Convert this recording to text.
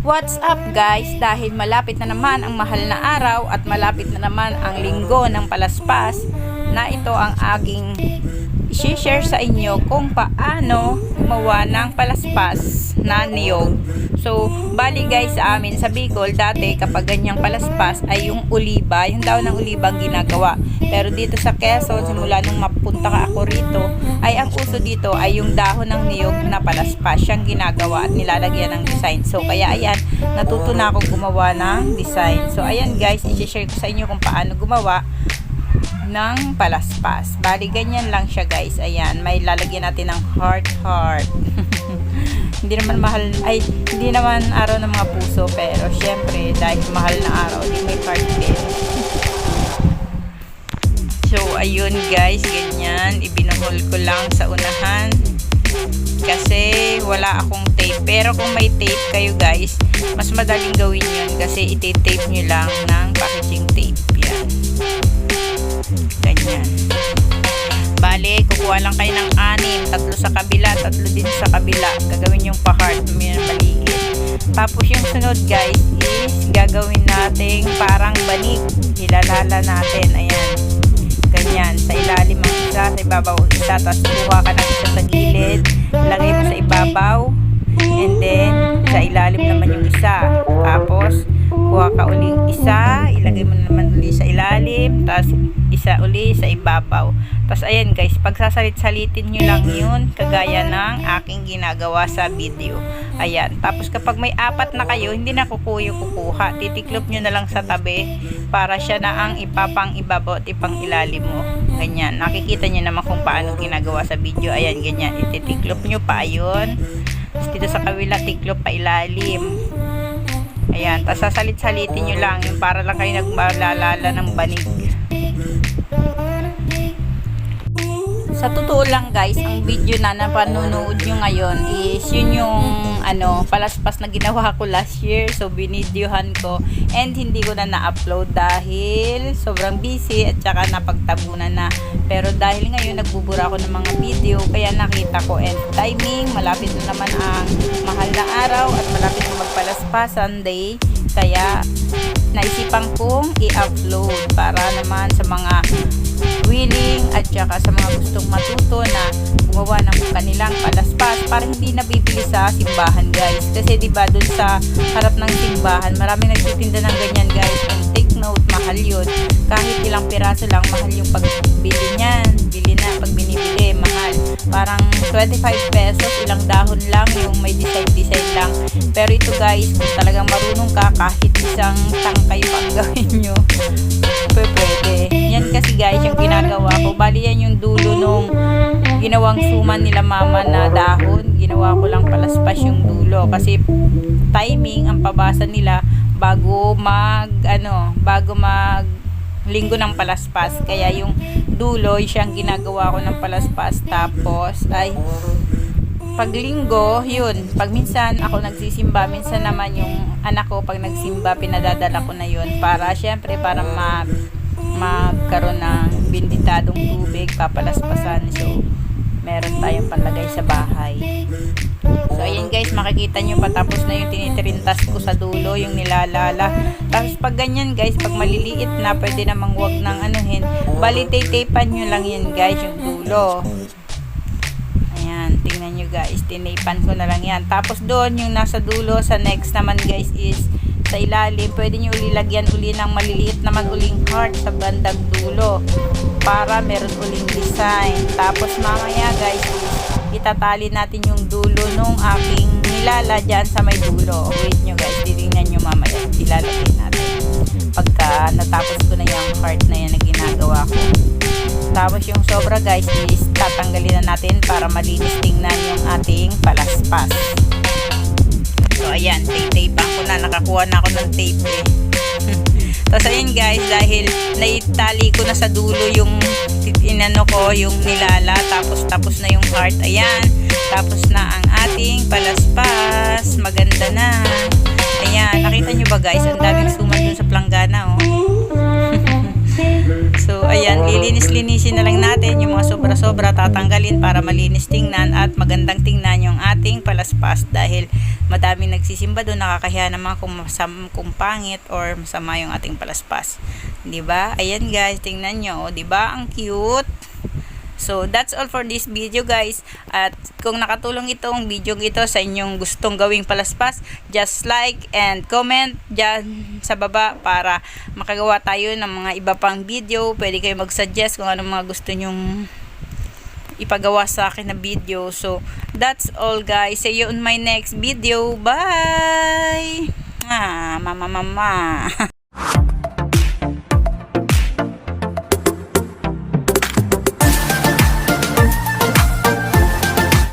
What's up guys? Dahil malapit na naman ang mahal na araw at malapit na naman ang linggo ng palaspas na ito ang aking i-share sa inyo kung paano gumawa ng palaspas na niyog. So, bali guys sa amin sa Bicol, dati kapag ganyang palaspas ay yung uliba, yung daw ng uliba ang ginagawa. Pero dito sa Quezon, simula nung mapunta ka ako rito, ay ang uso dito ay yung dahon ng niyog na palaspas. Siyang ginagawa at nilalagyan ng design. So, kaya ayan, natuto na akong gumawa ng design. So, ayan guys, i-share ko sa inyo kung paano gumawa ng palaspas. Bali, ganyan lang siya guys. Ayan, may lalagyan natin ng heart heart. hindi naman mahal, ay, hindi naman araw ng mga puso, pero syempre, dahil mahal na araw, di may heart din. So, ayun guys, ganyan. Ibinuhol ko lang sa unahan. Kasi wala akong tape. Pero kung may tape kayo guys, mas madaling gawin yun kasi iti-tape nyo lang ng packaging Kukuha lang kayo ng anim. Tatlo sa kabila, tatlo din sa kabila. Gagawin yung pa-heart. May maliit. Tapos yung sunod guys is gagawin nating parang banig. Hilalala natin. Ayan. Ganyan. Sa ilalim ang isa, sa ibabaw ang isa. Tapos kuha ka ng isa sa gilid. Lagay mo sa ibabaw. And then, sa ilalim naman yung isa. Tapos, kuha ka uling isa. Ilagay mo naman uli sa ilalim. Tapos, isa uli sa ibabaw. Tapos, ayan guys, pagsasalit-salitin nyo lang yun. Kagaya ng aking ginagawa sa video. Ayan. Tapos, kapag may apat na kayo, hindi na kukuyo kukuha. Titiklop nyo na lang sa tabi para siya na ang ipapang ibabaw at ipang ilalim mo. Ganyan. Nakikita nyo naman kung paano ginagawa sa video. Ayan, ganyan. Ititiklop nyo pa. Ayun. Tapos dito sa kabila, tiklop pa ilalim. Ayan. Tapos sasalit-salitin nyo lang. Yung para lang kayo nagmalalala ng banig. Sa totoo lang guys, ang video na napanonood nyo ngayon is yun yung ano, palaspas na ginawa ko last year. So, binidyohan ko and hindi ko na na-upload dahil sobrang busy at saka napagtabunan na. Pero dahil ngayon nagbubura ako ng mga video, kaya nakita ko and timing, malapit na naman ang mahal na araw at malapit na magpalaspas Sunday. Kaya naisipan kong i-upload para naman sa mga willing at saka sa mga gustong matuto na gumawa ng kanilang palaspas para hindi nabibili sa simbahan guys. Kasi di ba dun sa harap ng simbahan maraming nagtitinda ng ganyan guys. And take note mahal yun. Kahit ilang piraso lang mahal yung pagbili niyan. Bili na pag binibili mahal. Parang 25 pesos ilang dahon lang yung may design design lang. Pero ito guys kung talagang marunong ka kahit isang tangkay pa ang gawin nyo ginawang suman nila mama na dahon. Ginawa ko lang palaspas yung dulo kasi timing ang pabasa nila bago mag ano bago mag linggo ng palaspas. Kaya yung dulo siyang ginagawa ko ng palaspas. Tapos ay pag linggo, yun, pag minsan ako nagsisimba, minsan naman yung anak ko pag nagsimba, pinadadala ko na yun para syempre para ma magkaroon ng binditadong tubig, papalaspasan. So, meron tayong panlagay sa bahay. So, ayan guys, makikita nyo patapos na yung tinitirintas ko sa dulo, yung nilalala. Tapos pag ganyan guys, pag maliliit na, pwede namang wag ng anuhin. Bali, tape-tapean nyo lang yan guys, yung dulo. Ayan, tingnan nyo guys, tinipan ko na lang yan. Tapos doon, yung nasa dulo, sa next naman guys is sa ilalim, pwede nyo uli lagyan uli ng maliliit naman uling heart sa bandang dulo para meron uling design. Tapos mamaya guys, itatali natin yung dulo nung aking nilala dyan sa may dulo. Wait nyo guys, titingnan nyo mamaya. Ilalagay natin. Pagka natapos ko na yung heart na yan na ginagawa ko. Tapos yung sobra guys is tatanggalin na natin para malinis tingnan yung ating palaspas. So ayan, tape-tapean ko na. Nakakuha na ako ng tape eh. Tapos ayun guys, dahil naitali ko na sa dulo yung inano ko, yung nilala. Tapos tapos na yung heart. Ayan. Tapos na ang ating palaspas. Maganda na. Ayan. Nakita nyo ba guys? Ang daming suman dun sa planggana oh. Ayan, lilinis-linisin na lang natin yung mga sobra-sobra tatanggalin para malinis tingnan at magandang tingnan yung ating palaspas dahil madami nagsisimba doon, nakakahiya naman kung, masam, kung pangit or masama yung ating palaspas. 'Di ba? Ayan guys, tingnan nyo, oh, 'di ba? Ang cute. So, that's all for this video guys. At kung nakatulong itong video ito sa inyong gustong gawing palaspas, just like and comment dyan sa baba para makagawa tayo ng mga iba pang video. Pwede kayo mag-suggest kung anong mga gusto nyong ipagawa sa akin na video. So, that's all guys. See you on my next video. Bye! Ah, mama mama.